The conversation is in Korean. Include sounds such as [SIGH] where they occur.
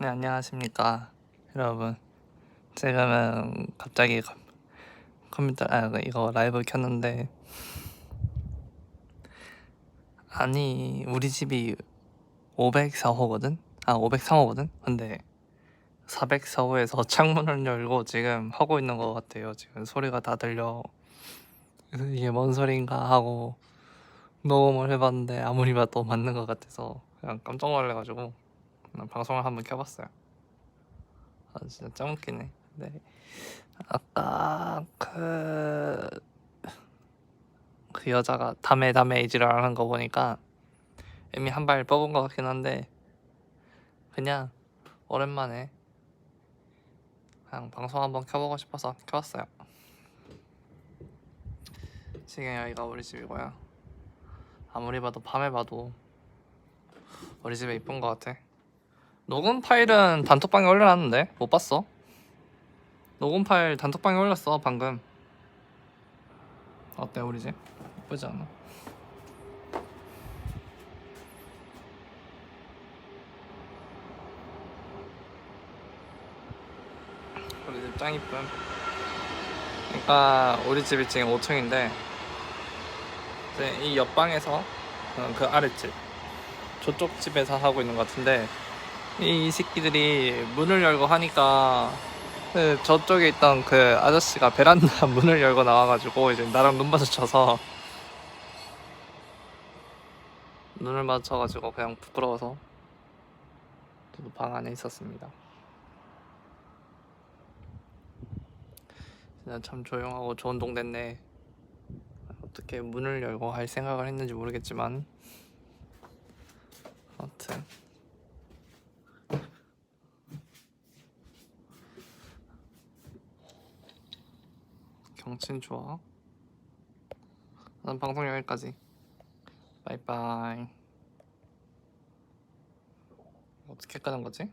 네, 안녕하십니까, 여러분. 지금은 갑자기 컴, 컴퓨터, 아, 이거 라이브 켰는데, 아니, 우리 집이 504호거든? 아, 503호거든? 근데 404호에서 창문을 열고 지금 하고 있는 것 같아요. 지금 소리가 다 들려. 그래서 이게 뭔 소린가 하고 녹음을 해봤는데 아무리 봐도 맞는 것 같아서 그냥 깜짝 놀래가지고 방송을 한번 켜봤어요. 아 진짜 짱 웃기네. 네. 아까 그, 그 여자가 담에 담에 이지랄 하는 거 보니까 이미 한 발 뽑은 것 같긴 한데 그냥 오랜만에 그냥 방송 한번 켜보고 싶어서 켜봤어요. 지금 여기가 우리 집이고요. 아무리 봐도 밤에 봐도 우리 집에 이쁜 것 같아. 녹음 파일은 단톡방에 올려놨는데 못 봤어? 녹음 파일 단톡방에 올렸어 방금. 어때 우리 집? 예쁘지 않아? 우리 집 짱 이쁨. 그러니까 우리 집이 지금 5층인데 이제 이 옆방에서 어, 그 아랫집 저쪽 집에서 하고 있는 것 같은데 이 새끼들이 문을 열고 하니까 그 저쪽에 있던 그 아저씨가 베란다 [LAUGHS] 문을 열고 나와가지고 이제 나랑 눈 마주쳐서 눈을 맞춰가지고 그냥 부끄러워서 저도 방 안에 있었습니다. 진짜 참 조용하고 좋은 동네네. 어떻게 문을 열고 할 생각을 했는지 모르겠지만 아무튼 경친 좋아. 난 방송 여기까지. 바이바이. 어떻게 끄는 거지?